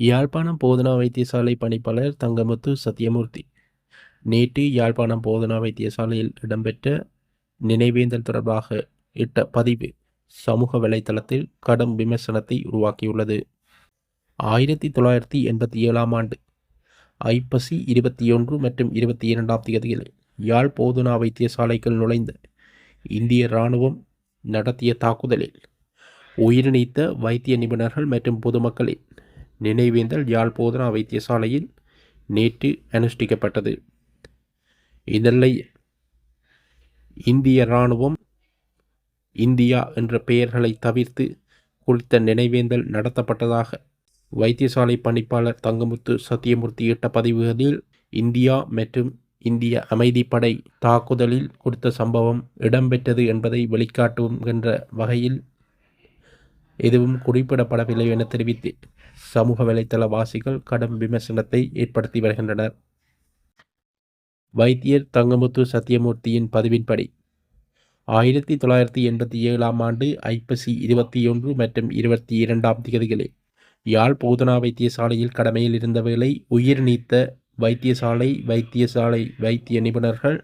யாழ்ப்பாணம் போதனா வைத்தியசாலை பணிப்பாளர் தங்கமுத்து சத்யமூர்த்தி நேற்று யாழ்ப்பாணம் போதனா வைத்தியசாலையில் இடம்பெற்ற நினைவேந்தல் தொடர்பாக இட்ட பதிவு சமூக வலைத்தளத்தில் கடும் விமர்சனத்தை உருவாக்கியுள்ளது. ஆயிரத்தி தொள்ளாயிரத்தி எண்பத்தி ஏழாம் ஆண்டு ஐப்பசி இருபத்தி ஒன்று மற்றும் இருபத்தி இரண்டாம் தேதியில் யாழ் போதனா வைத்தியசாலைக்குள் நுழைந்த இந்திய இராணுவம் நடத்திய தாக்குதலில் உயிர் நீத்த வைத்திய நிபுணர்கள் மற்றும் பொதுமக்களின் நினைவேந்தல் யாழ் போதனா வைத்தியசாலையில் நேற்று அனுஷ்டிக்கப்பட்டது. இந்நிலையில் இந்திய இராணுவம் இந்தியா என்ற பெயர்களை தவிர்த்து குறித்த நினைவேந்தல் நடத்தப்பட்டதாக வைத்தியசாலை பணிப்பாளர் தங்கமுத்து சத்தியமூர்த்தி இட்ட பதிவுகளில் இந்தியா மற்றும் இந்திய அமைதிப்படை தாக்குதலில் குறித்த சம்பவம் இடம்பெற்றது என்பதை வெளிக்காட்டுகின்ற வகையில் எதுவும் குறிப்பிடப்படவில்லை என தெரிவித்து சமூக வலைத்தளவாசிகள் கடும் விமர்சனத்தை ஏற்படுத்தி வருகின்றனர். வைத்தியர் தங்கமுத்து சத்தியமூர்த்தியின் பதிவின்படி ஆயிரத்தி தொள்ளாயிரத்தி எண்பத்தி ஏழாம் ஆண்டு ஐப்பசி இருபத்தி ஒன்று மற்றும் இருபத்தி இரண்டாம் தேதிகளில் யாழ் போதனா வைத்தியசாலையில் கடமையில் இருந்த வேளை உயிர் நீத்த வைத்தியசாலை வைத்தியசாலை வைத்திய நிபுணர்கள்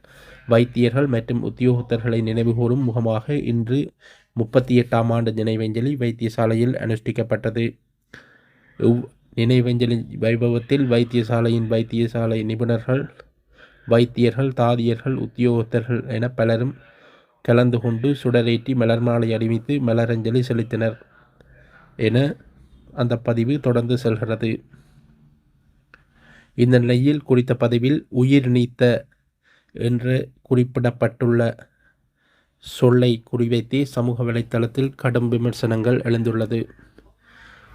வைத்தியர்கள் மற்றும் உத்தியோகத்தர்களை நினைவுகூரும் முகமாக இன்று முப்பத்தி எட்டாம் ஆண்டு நினைவஞ்சலி வைத்தியசாலையில் அனுஷ்டிக்கப்பட்டது. நினைவஞ்சலி வைபவத்தில் வைத்தியசாலையின் வைத்தியசாலை நிபுணர்கள் வைத்தியர்கள் தாதியர்கள் உத்தியோகத்தர்கள் என பலரும் கலந்து கொண்டு சுடரேற்றி மலர் மாலை அணிவித்து மலரஞ்சலி செலுத்தினர் என அந்த பதிவு தொடர்ந்து செல்கிறது. இந்த நிலையில் குறித்த பதிவில் உயிர் நீத்த என்று குறிப்பிடப்பட்டுள்ள சொல்லை குறிவைத்தே சமூக வலைத்தளத்தில் கடும் விமர்சனங்கள் எழுந்துள்ளது.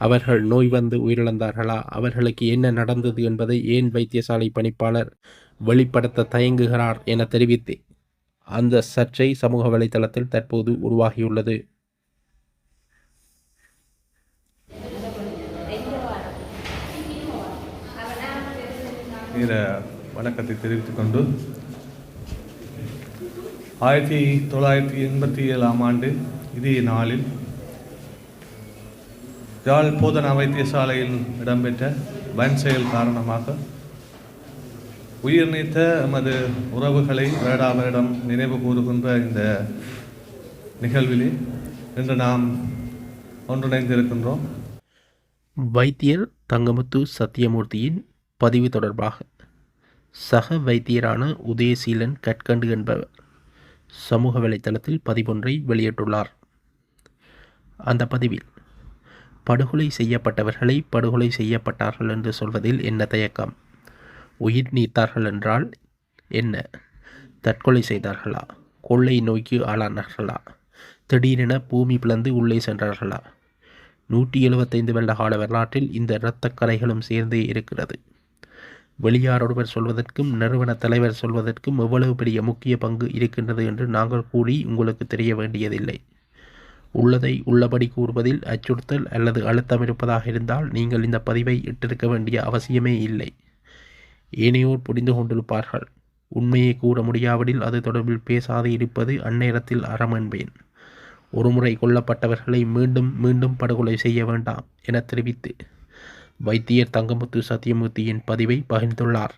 அவர்கள் நோய் வந்து உயிரிழந்தார்களா? அவர்களுக்கு என்ன நடந்தது என்பதை ஏன் வைத்தியசாலை பணிப்பாளர் வெளிப்படுத்த தயங்குகிறார் என தெரிவித்து. அந்த சர்ச்சை சமூக வலைத்தளத்தில் தற்போது உருவாகியுள்ளது. வணக்கத்தை தெரிவித்துக் கொண்டு ஆயிரத்தி தொள்ளாயிரத்தி எண்பத்தி ஏழாம் ஆண்டு இதே நாளில் யாழ் போதனா வைத்தியசாலையில் இடம்பெற்ற வன் செயல் காரணமாக உயிர் நீத்த எமது உறவுகளை வருடா வருடம் நினைவு கூறுகின்ற இந்த நிகழ்விலே இன்று நாம் ஒன்றிணைந்திருக்கின்றோம். வைத்தியர் தங்கமுத்து சத்தியமூர்த்தியின் பதிவு தொடர்பாக சக வைத்தியரான உதயசீலன் கட்கண்டு என்பவர் சமூக வலைத்தளத்தில் பதிவொன்றை வெளியிட்டுள்ளார். அந்த பதிவில் படுகொலை செய்யப்பட்டவர்களை படுகொலை செய்யப்பட்டார்கள் என்று சொல்வதில் என்ன தயக்கம்? உயிர் நீத்தார்கள் என்றால் என்ன? தற்கொலை செய்தார்களா? கொள்ளை நோய்க்கு ஆளானார்களா? திடீரென பூமி பிளந்து உள்ளே சென்றார்களா? நூற்றி எழுபத்தைந்து வருட கால வரலாற்றில் இந்த இரத்தக் கரைகளும் சேர்ந்தே இருக்கிறது. வெளியாரொருவர் சொல்வதற்கும் நிறுவன தலைவர் சொல்வதற்கும் எவ்வளவு பெரிய முக்கிய பங்கு இருக்கின்றது என்று நாங்கள் கூறி உங்களுக்கு தெரிய வேண்டியதில்லை. உள்ளதை உள்ளபடி கூறுவதில் அச்சுறுத்தல் அல்லது அழுத்தம் இருப்பதாக இருந்தால் நீங்கள் இந்த பதிவை இட்டிருக்க வேண்டிய அவசியமே இல்லை. ஏனையோர் புரிந்து கொண்டிருப்பார்கள். உண்மையை கூற முடியாவிடில் அது தொடர்பில் பேசாது இருப்பது அந்நேரத்தில் அறம் என்பேன். ஒருமுறை கொல்லப்பட்டவர்களை மீண்டும் மீண்டும் படுகொலை செய்ய வேண்டாம் என தெரிவித்து வைத்தியர் தங்கமுத்து சத்தியமூர்த்தியின் பதிவை பகிர்ந்துள்ளார்.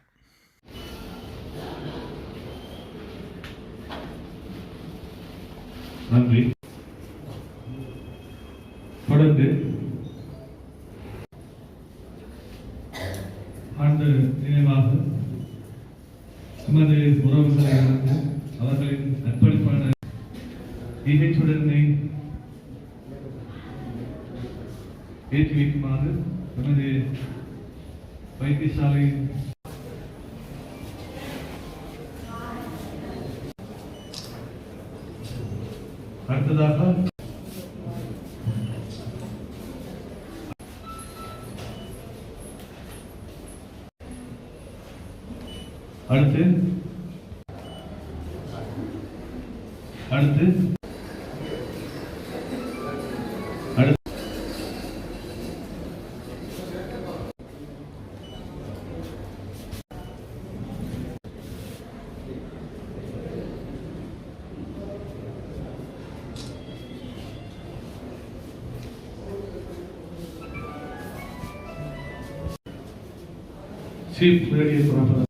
நன்றி. தொடர்ந்து ஆண்டு நினைவாக நமது உறவுகளை அவர்களின் அர்ப்பணிப்பான ஈகைச்சுடனை ஏற்றி வைக்குமாறு நமது வைத்தியசாலையின் அடுத்து? அடுத்து? அடுத்து சீஃப் ரேடியோகிராஃபர்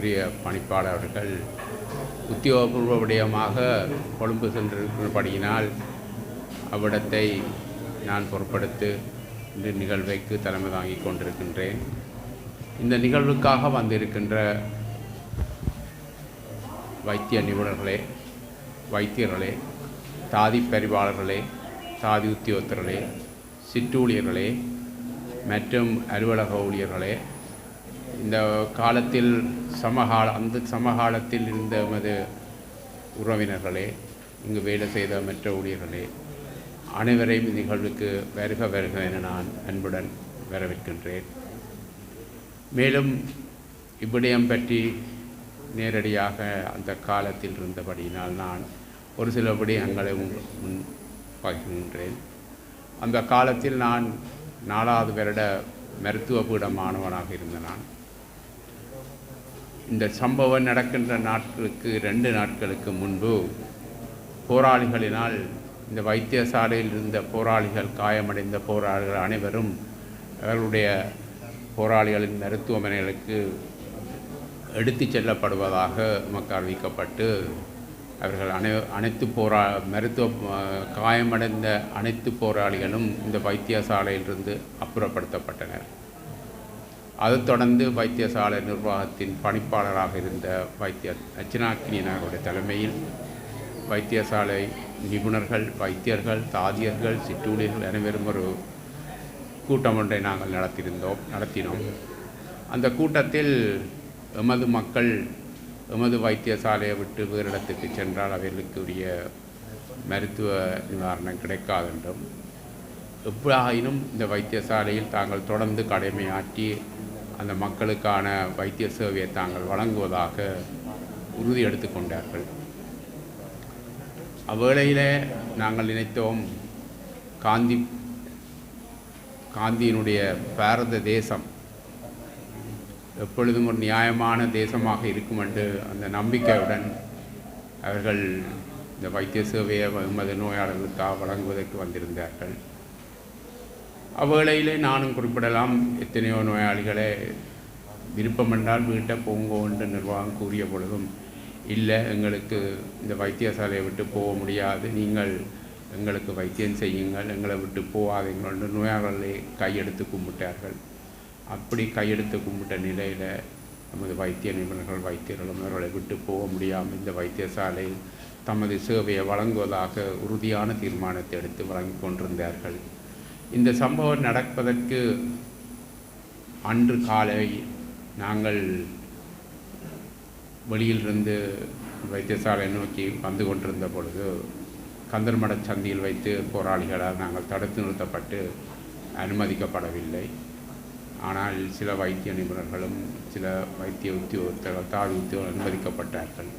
மதிப்புக்குரிய பணிப்பாளர்கள் உத்தியோகபூர்வ விடயமாக கொழும்பு சென்றிருக்கிறபடியினால் அவ்விடத்தை நான் பொருட்படுத்தி இந்த நிகழ்வைக்கு தலைமை தாங்கி கொண்டிருக்கின்றேன். இந்த நிகழ்வுக்காக வந்திருக்கின்ற வைத்திய நிபுணர்களே வைத்தியர்களே தாதி பரிவாளர்களே தாதி உத்தியோகத்தர்களே சிற்றூழியர்களே மற்றும் அலுவலக ஊழியர்களே இந்த காலத்தில் சமகால அந்த சமகாலத்தில் இருந்த நமது உறவினர்களே இங்கு வேலை செய்த மற்ற ஊழியர்களே அனைவரையும் நிகழ்வுக்கு வருக வருக என நான் அன்புடன் வரவேற்கின்றேன். மேலும் இவ்விடயம் பற்றி நேரடியாக அந்த காலத்தில் இருந்தபடியினால் நான் ஒரு சில விடயங்களை முன் பகிர்கின்றேன். அந்த காலத்தில் நான் நாலாவது வருட மருத்துவ பீட மாணவனாக இருந்த நான். இந்த சம்பவம் நடக்கின்ற நாட்களுக்கு ரெண்டு நாட்களுக்கு முன்பு போராளிகளினால் இந்த வைத்தியசாலையில் இருந்த போராளிகள் காயமடைந்த போராளிகள் அனைவரும் அவர்களுடைய போராளிகளின் மருத்துவமனைகளுக்கு எடுத்து செல்லப்படுவதாக நமக்கு அறிவிக்கப்பட்டு அவர்கள் அனை அனைத்து போரா மருத்துவ காயமடைந்த அனைத்து போராளிகளும் இந்த வைத்தியசாலையிலிருந்து அப்புறப்படுத்தப்பட்டனர். அதைத் தொடர்ந்து வைத்தியசாலை நிர்வாகத்தின் பணிப்பாளராக இருந்த வைத்திய அர்ச்சனாக்கினியனாருடைய தலைமையில் வைத்தியசாலை நிபுணர்கள் வைத்தியர்கள் தாதியர்கள் சிற்றூழியர்கள் அனைவரும் ஒரு கூட்டம் ஒன்றை நாங்கள் நடத்தியிருந்தோம் நடத்தினோம். அந்த கூட்டத்தில் எமது மக்கள் எமது வைத்தியசாலையை விட்டு வேறு இடத்துக்கு சென்றால் அவர்களுக்கு உரிய மருத்துவ நிவாரணம் கிடைக்காது என்றும் எப்படாயினும் இந்த வைத்தியசாலையில் தாங்கள் தொடர்ந்து கடமையாற்றி அந்த மக்களுக்கான வைத்திய சேவையை தாங்கள் வழங்குவதாக உறுதி எடுத்துக்கொண்டார்கள். அவ்வேளையிலே நாங்கள் நினைத்தோம் காந்தி காந்தியினுடைய பாரத தேசம் எப்பொழுதும் ஒரு நியாயமான தேசமாக இருக்கும் என்று அந்த நம்பிக்கையுடன் அவர்கள் இந்த வைத்திய சேவையை எமது நோயாளர்களுக்காக வழங்குவதற்கு வந்திருந்தார்கள். அவ்வேளையிலே நானும் குறிப்பிடலாம் எத்தனையோ நோயாளிகளை விருப்பம் என்றால் வீட்டை போங்கோ என்று நிர்வாகம் கூறிய பொழுதும் இல்லை எங்களுக்கு இந்த வைத்தியசாலையை விட்டு போக முடியாது. நீங்கள் எங்களுக்கு வைத்தியம் செய்யுங்கள் எங்களை விட்டு போகாதீங்கள் என்று நோயாளர்களை கையெடுத்து கும்பிட்டார்கள். அப்படி கையெடுத்து கும்பிட்ட நிலையில் நமது வைத்திய நிபுணர்கள் வைத்தியர்களும் அவர்களை விட்டு போக முடியாமல் இந்த வைத்தியசாலையில் தமது சேவையை வழங்குவதாக உறுதியான தீர்மானத்தை எடுத்து வழங்கி கொண்டிருந்தார்கள். இந்த சம்பவம் நடப்பதற்கு அன்று காலை நாங்கள் வெளியிலிருந்து வைத்தியசாலை நோக்கி வந்து கொண்டிருந்த பொழுது கந்தர்மட சந்தியில் வைத்து போராளிகளால் நாங்கள் தடுத்து நிறுத்தப்பட்டு அனுமதிக்கப்படவில்லை. ஆனால் சில வைத்திய நிபுணர்களும் சில வைத்திய உத்தியோகத்தால் தாதி உத்தியோகம் அனுமதிக்கப்பட்டார்கள்.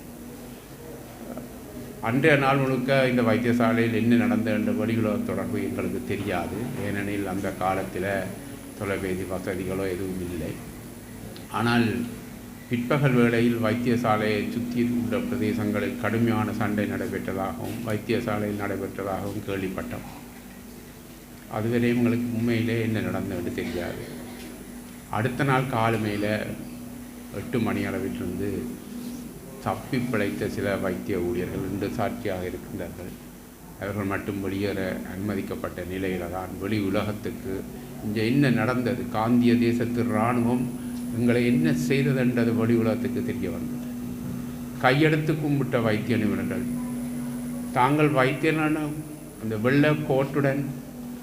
அன்றைய நாள் முழுக்க இந்த வைத்தியசாலையில் என்ன நடந்த என்ற வெளியுலக தொடர்பு எங்களுக்கு தெரியாது. ஏனெனில் அந்த காலத்தில் தொலைபேசி வசதிகளோ எதுவும் இல்லை. ஆனால் பிற்பகல் வேளையில் வைத்தியசாலையை சுற்றி உள்ள பிரதேசங்களில் கடுமையான சண்டை நடைபெற்றதாகவும் வைத்தியசாலையில் நடைபெற்றதாகவும் கேள்விப்பட்டோம். அதுவரை எங்களுக்கு உண்மையிலே என்ன நடந்ததுன்னு தெரியாது. அடுத்த நாள் காலமையில் எட்டு மணி அளவிலிருந்து தப்பி பிழைத்த சில வைத்திய ஊழியர்கள் இன்று சாட்சியாக இருக்கின்றார்கள். அவர்கள் மட்டும் வெளியேற அனுமதிக்கப்பட்ட நிலையில் தான் வெளி உலகத்துக்கு இங்கே என்ன நடந்தது? காந்திய தேசத்து இராணுவம் எங்களை என்ன செய்ததுன்றது வெளி உலகத்துக்கு தெரிய வந்தது. கையெடுத்து கும்பிட்ட வைத்திய நிபுணர்கள் தாங்கள் வைத்தியனான அந்த வெள்ளை கோட்டுடன்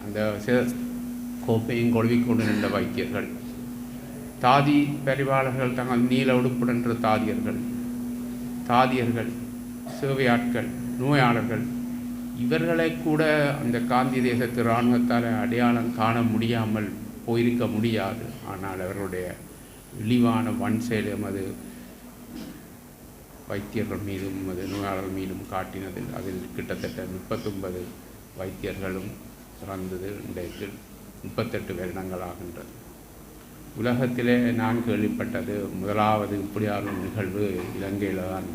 அந்த சில கோப்பையும் கொழுவிக்கொண்டு நின்ற வைத்தியர்கள் தாதி பரிவாளர்கள் தங்கள் நீல உடுப்புடன் தாதியர்கள் தாதியர்கள் சேவையாட்கள் நோயாளர்கள் இவர்களை கூட அந்த காந்தி தேசத்து இராணுவத்தால் அடையாளம் காண முடியாமல் போயிருக்க முடியாது. ஆனால் அவர்களுடைய இழிவான வன் செயலும் அது வைத்தியர்கள் மீதும் அது நோயாளர்கள் மீதும் காட்டினதில் அதில் கிட்டத்தட்ட முப்பத்தொன்பது வைத்தியர்களும் இறந்தது. இன்றைக்கு முப்பத்தெட்டு வருடங்கள் ஆகின்றது. உலகத்திலே நான் கேள்விப்பட்டது முதலாவது இப்படியான நிகழ்வு இலங்கையில் தான்.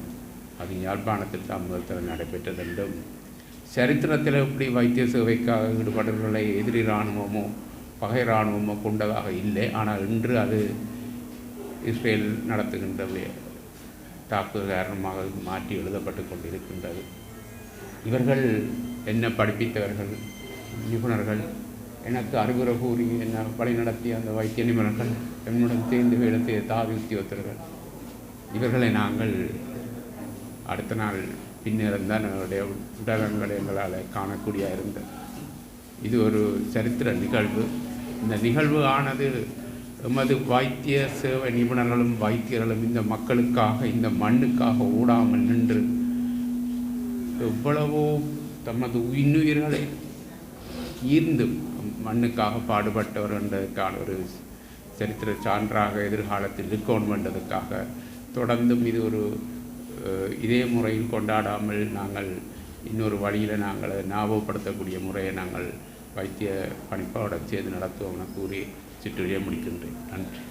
அது யாழ்ப்பாணத்தில் தான் முதல் நடைபெற்றது என்றும் சரித்திரத்தில் இப்படி வைத்திய சேவைக்காக ஈடுபடுகளை எதிரி இராணுவமோ பகை இராணுவமோ கொண்டதாக இல்லை. ஆனால் இன்று அது இஸ்ரேல் நடத்துகின்ற தாக்கு தாக்குதல் காரணமாக மாற்றி எழுதப்பட்டு கொண்டிருக்கின்றது. இவர்கள் என்ன படிப்பித்தவர்கள் நிபுணர்கள் எனக்கு அறிவுரை கூறி என்ன வழிநடத்திய அந்த வைத்திய நிபுணர்கள் என்னுடன் சேர்ந்து வேலை தாவி உத்தியோகத்தர்கள். இவர்களை நாங்கள் அடுத்த நாள் பின்னர் தான் என்னுடைய உடலங்களை எங்களால் காணக்கூடிய இருந்தது. இது ஒரு சரித்திர நிகழ்வு. இந்த நிகழ்வு ஆனது எமது வைத்திய சேவை நிபுணர்களும் வைத்தியர்களும் இந்த மக்களுக்காக இந்த மண்ணுக்காக ஓடாமல் நின்று எவ்வளவோ தமது இன்னுயிர்களை ஈர்ந்து மண்ணுக்காக பாடுபட்டவர் என்றதுக்கான ஒரு சரித்திர சான்றாக எதிர்காலத்தில் இருக்கணும் என்றதுக்காக தொடர்ந்தும் இது ஒரு இதே முறையில் கொண்டாடாமல் நாங்கள் இன்னொரு வழியில் நாங்கள் அதை ஞாபகப்படுத்தக்கூடிய முறையை நாங்கள் வைத்திய பணிப்பாளர் சேர்ந்து நடத்துவோம்னு கூறி சிற்றுரையை முடிக்கின்றேன். நன்றி.